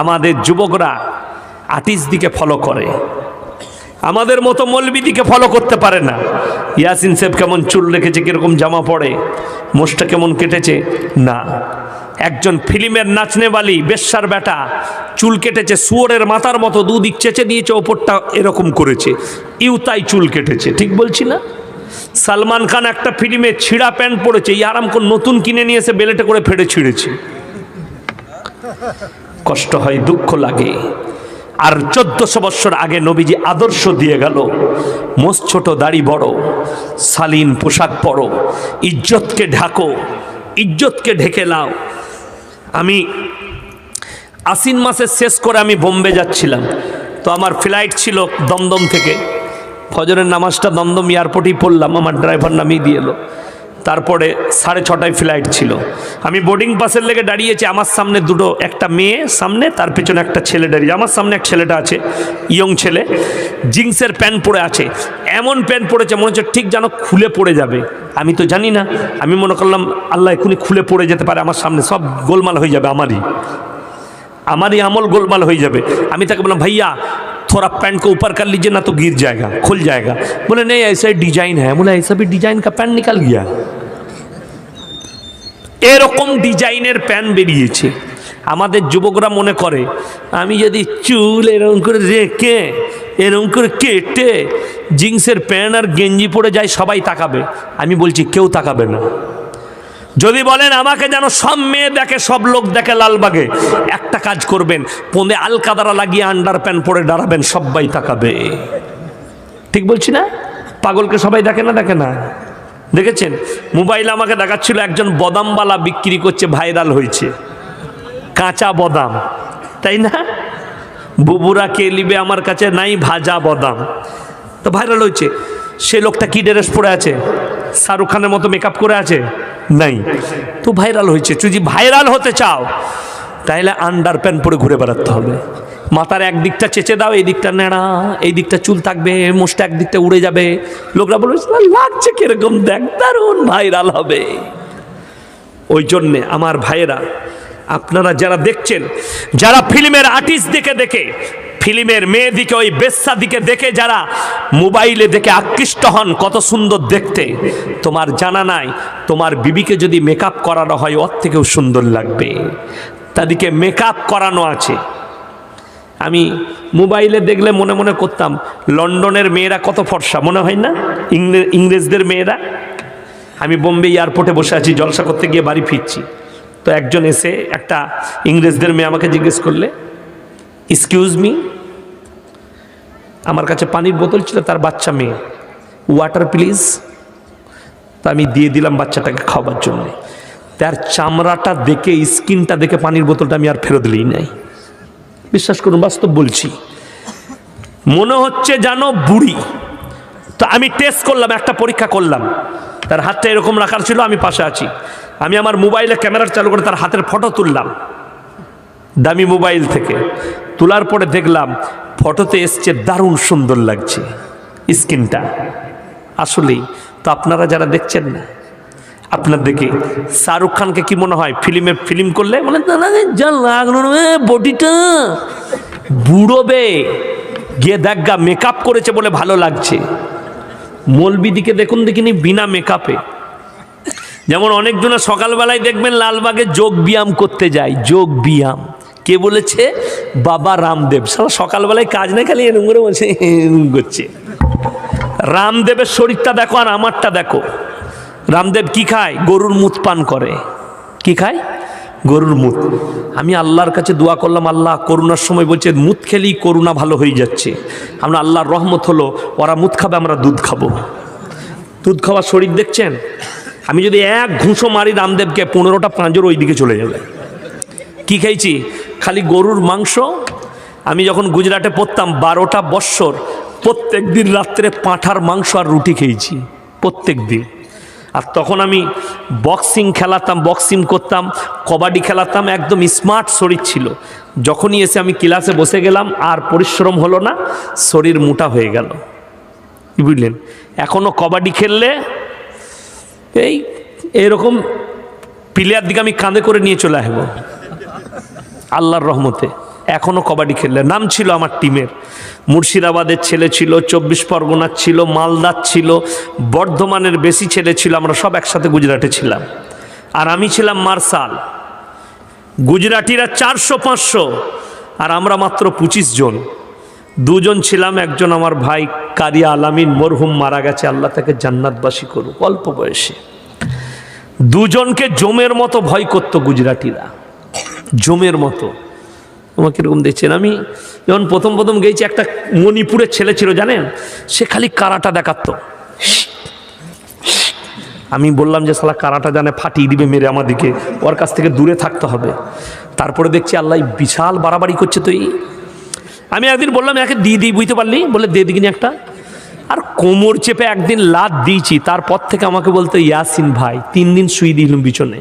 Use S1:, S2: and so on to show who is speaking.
S1: আমাদের যুবকরা আর্টিস্ট দিকে ফলো করে। আমাদের মতো মলবি দিকে ফলো করতে পারে না। ইয়াসিন সাহেব কেমন চুল রেখেছে, কীরকম জামা পরে মোষটা কেমন কেটেছে? না। একজন ফিল্মের নাচনেবালি বেশ্যার বেটা, চুল কেটেছে, শুয়োরের মাথার মতো দুদিক চেঁচে দিয়েছে ওপরটা এরকম করেছে। ইউ তাই চুল কেটেছে, ঠিক বলছি না? সালমান খান একটা ফিল্মে ছিঁড়া প্যান্ট পরেছে, এই আরাম করে নতুন কিনে নিয়ে এসে বেলেটে করে ফেড়ে ছিঁড়েছে। কষ্ট হয়, দুঃখ লাগে। আর চোদ্দশো বৎসর আগে নবীজি আদর্শ দিয়ে গেল মোস ছোট, দাড়ি বড়, শালীন পোশাক পরো, ইজ্জতকে ঢাকো, ইজ্জতকে ঢেকে লাও আমি আশ্বিন মাসের শেষ করে আমি বোম্বে যাচ্ছিলাম। তো আমার ফ্লাইট ছিল দমদম থেকে। ফজরের নামাজটা দমদম এয়ারপোর্টেই পড়লাম, আমার ড্রাইভার নামিয়ে দিয়ে এলো। তারপরে সাড়ে ছটায় ফ্লাইট ছিল আমি বোর্ডিং পাসের লেগে দাঁড়িয়েছি আমার সামনে দুটো একটা মেয়ে সামনে তার পেছনে একটা ছেলে দাঁড়িয়ে আমার সামনে এক ছেলেটা আছে ইয়ং ছেলে জিন্সের প্যান্ট পরে আছে এমন প্যান্ট পরেছে মনে হচ্ছে ঠিক যেন খুলে পড়ে যাবে আমি তো জানি না আমি মনে করলাম আল্লাহ এখনই খুলে পড়ে যেতে পারে আমার সামনে সব গোলমাল হয়ে যাবে আমারই हमारी আমল गोलमाल हो যাবে আমি তাকে বললাম भैया थोड़ा पैंट को ऊपर कर लीजिए ना तो गिर जाएगा खुल जाएगा बोले नहीं ऐसा ही डिजाइन है बोले ऐसा भी डिजाइन का पैंट निकल गया এরকম ডিজাইনের প্যান্ট বেরিয়েছে। আমাদের যুবকরা মনে করে, আমি যদি চুল এরকম করে রেখে, এরকম করে কেটে জিন্সের প্যান্ট আর গেঞ্জি পরে যাই, সবাই তাকাবে। আমি বলছি, কেউ তাকাবে না। যদি বলেন, আমাকে যেন সব মেয়ে দেখে, সব লোক দেখে লালবাগে, একটা কাজ করবেন পোঁদে আলকাদারা লাগিয়ে আন্ডার প্যান্ট পরে দাঁড়াবেন সবাই তাকাবে। ঠিক বলছি না? পাগলকে সবাই দেখে না দেখে না? দেখেছেন? মোবাইল আমাকে দেখাচ্ছিল একজন বদামবালা বিক্রি করছে, ভাইরাল হয়েছে। কাঁচা বদাম, তাই না? বুবুরা কে লিবে আমার কাছে? নাই, ভাজা বদাম। তো ভাইরাল হয়েছে। সে লোকটা কি ড্রেস পরে আছে? শাহরুখ খানের মতো মেকআপ করে আছে? নাই। তো ভাইরাল হয়েছে। তুই যদি ভাইরাল হতে চাও তাহলে আন্ডার প্যান্ট পরে ঘুরে বেড়াতে হবে। মাথার এক দিকটা চেঁচে দাও এই দিকটা নেড়া এই দিকটা চুল থাকবে, মোষটা একদিকটা উড়ে যাবে। লোকরা বলবে লাগছে কীরকম? দেখ, দারুণ ভাইরাল হবে। ওই জন্যে আমার ভাইয়েরা, আপনারা যারা দেখছেন, যারা ফিল্মের আর্টিস্ট দেখে দেখে, ফিল্মের মেয়ে দিকে, ওই বেশ্যা দিকে দেখে যারা মোবাইলে দেখে আকৃষ্ট হন, কত সুন্দর দেখতে, তোমার জানা নাই, তোমার বিবিকে যদি মেকআপ করানো হয়, ওর থেকেও সুন্দর লাগবে। তাদেরকে মেকআপ করানো আছে। আমি মোবাইলে দেখলে মনে মনে করতাম, লন্ডনের মেয়েরা কত ফর্সা, মনে হয় না? ইংরেজদের মেয়েরা? আমি বোম্বে এয়ারপোর্টে বসে আছি, জলসা করতে গিয়ে বাড়ি ফিরছি। তো একজন এসে একটা ইংরেজদের মেয়ে আমাকে জিজ্ঞেস করলে এক্সকিউজ মি আমার কাছে পানির বোতল ছিল, তার বাচ্চা মেয়ে। ওয়াটার প্লিজ তা আমি দিয়ে দিলাম বাচ্চাটাকে খাওয়ার জন্য। তার চামড়াটা দেখে, স্কিনটা দেখে পানির বোতলটা আমি আর ফেরত দিই নাই। বিশ্বাস করুন, বাস্তব বলছি। মনে হচ্ছে জানো বুড়ি। তো আমি টেস্ট করলাম, একটা পরীক্ষা করলাম। তার হাতটা এরকম রাখার ছিল, আমি পাশে আছি। আমি আমার মোবাইলে ক্যামেরা চালু করে তার হাতের ফটো তুললাম। দামি মোবাইল থেকে। তোলার পরে দেখলাম ফটোতে এসছে দারুণ সুন্দর লাগছে স্কিনটা। আসলেই, তো আপনারা যারা দেখছেন না আপনার দেখে। শাহরুখ খানকে কি মনে হয় ফিল্মে, ফিল্ম করলে? বলে যা লাগল বডিটা। বুড়োবে গিয়ে দেখ গা মেকআপ করেছে বলে ভালো লাগছে। মলবিদিকে দেখুন দেখিনি, বিনা মেকআপে যেমন অনেকজনে সকালবেলায় দেখবেন লালবাগে যোগ ব্যায়াম করতে যায়, যোগ ব্যায়াম। কে বলেছে? বাবা রামদেব। সারা সকালবেলায় কাজ না খালি এরম করে বলছে করছে। রামদেবের শরীরটা দেখো আর আমারটা দেখো। রামদেব কি খায়? গরুর মুত পান করে। কি খায়? গরুর মুত। আমি আল্লাহর কাছে দোয়া করলাম, আল্লাহ করোনার সময় বলছে, মুত খেলেই করোনা ভালো হয়ে যাচ্ছে। আমরা আল্লাহর রহমত হলো, ওরা মুত খাবে, আমরা দুধ খাব। দুধ খাওয়ার শরীর দেখছেন? আমি যদি এক ঘুষো মারি, রামদেবকে পনেরোটা পাঁজর ওই দিকে চলে যাবে। কি খেয়েছি খালি গরুর মাংস। আমি যখন গুজরাটে পড়তাম, বারোটা বৎসর প্রত্যেক দিন রাত্রে পাঁঠার মাংস আর রুটি খেয়েছি। প্রত্যেক দিন আর তখন আমি বক্সিং খেলাতাম বক্সিং করতাম, কবাডি খেলাতাম, একদম স্মার্ট শরীর ছিল। যখনই এসে আমি ক্লাসে বসে গেলাম, আর পরিশ্রম হলো না, শরীর মোটা হয়ে গেল। বুঝলেন? এখনও কবাডি খেললে এই, এরকম প্লেয়ার দিকে আমি কাঁধে করে নিয়ে চলে আসব। আল্লাহর রহমতে। এখনও কবাডি খেললে। নাম ছিল আমার টিমের। মুর্শিদাবাদের ছেলে ছিল, চব্বিশ পরগনার ছিল, মালদার ছিল, বর্ধমানের বেশি ছেলে ছিল, আমরা সব একসাথে গুজরাটে ছিলাম। আর আমি ছিলাম মার্শাল। গুজরাটিরা চারশো, পাঁচশো, আর আমরা মাত্র পঁচিশ জন। দুজন ছিলাম, একজন আমার ভাই কারিয়া আলামিন, মরহুম মারা গেছে, আল্লাহ তাকে জান্নাতবাসী করুক, অল্প বয়সে। দুজনকে জমের মতো ভয় করতো গুজরাটিরা। জমের মতো। তোমাকে এরকম দেখছেন? আমি যখন প্রথম প্রথম গেছি একটা মণিপুরের ছেলে ছিল, জানেন? সে খালি কারাটা দেখাতো। আমি বললাম যে সালা কারাটা জানে, ফাটিয়ে দিবে মেরে আমাদিকে ওর কাছ থেকে দূরে থাকতে হবে। তারপরে দেখছি, আল্লাহ বিশাল বাড়াবাড়ি করছে তো এই। আমি একদিন বললাম, একে দিয়ে দিই, বুঝতে পারলি? বলে দিয়ে দিকিনি একটা। আর কোমর চেপে একদিন লাত দিয়েছি। তারপর থেকে আমাকে বলতো, ইয়াসিন ভাই, তিন দিন শুয়ে দিলাম বিছনে